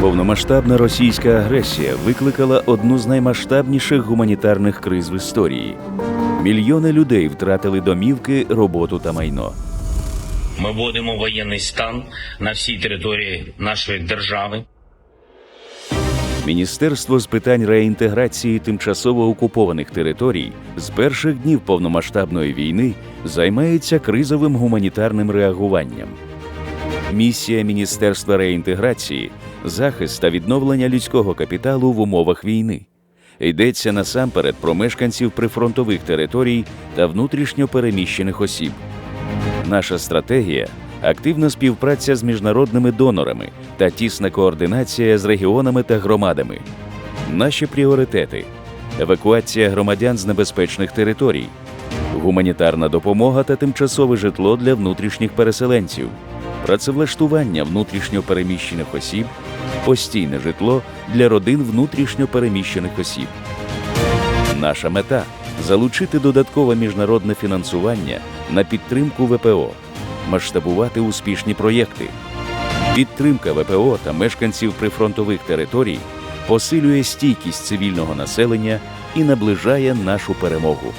Повномасштабна російська агресія викликала одну з наймасштабніших гуманітарних криз в історії. Мільйони людей втратили домівки, роботу та майно. Ми вводимо воєнний стан на всій території нашої держави. Міністерство з питань реінтеграції тимчасово окупованих територій з перших днів повномасштабної війни займається кризовим гуманітарним реагуванням. Місія Міністерства реінтеграції захист та відновлення людського капіталу в умовах війни. Йдеться насамперед про мешканців прифронтових територій та внутрішньо переміщених осіб. Наша стратегія активна співпраця з міжнародними донорами та тісна координація з регіонами та громадами. Наші пріоритети: евакуація громадян з небезпечних територій, гуманітарна допомога та тимчасове житло для внутрішніх переселенців, працевлаштування внутрішньо переміщених осіб, постійне житло для родин внутрішньо переміщених осіб. Наша мета залучити додаткове міжнародне фінансування на підтримку ВПО, масштабувати успішні проєкти. Підтримка ВПО та мешканців прифронтових територій посилює стійкість цивільного населення і наближає нашу перемогу.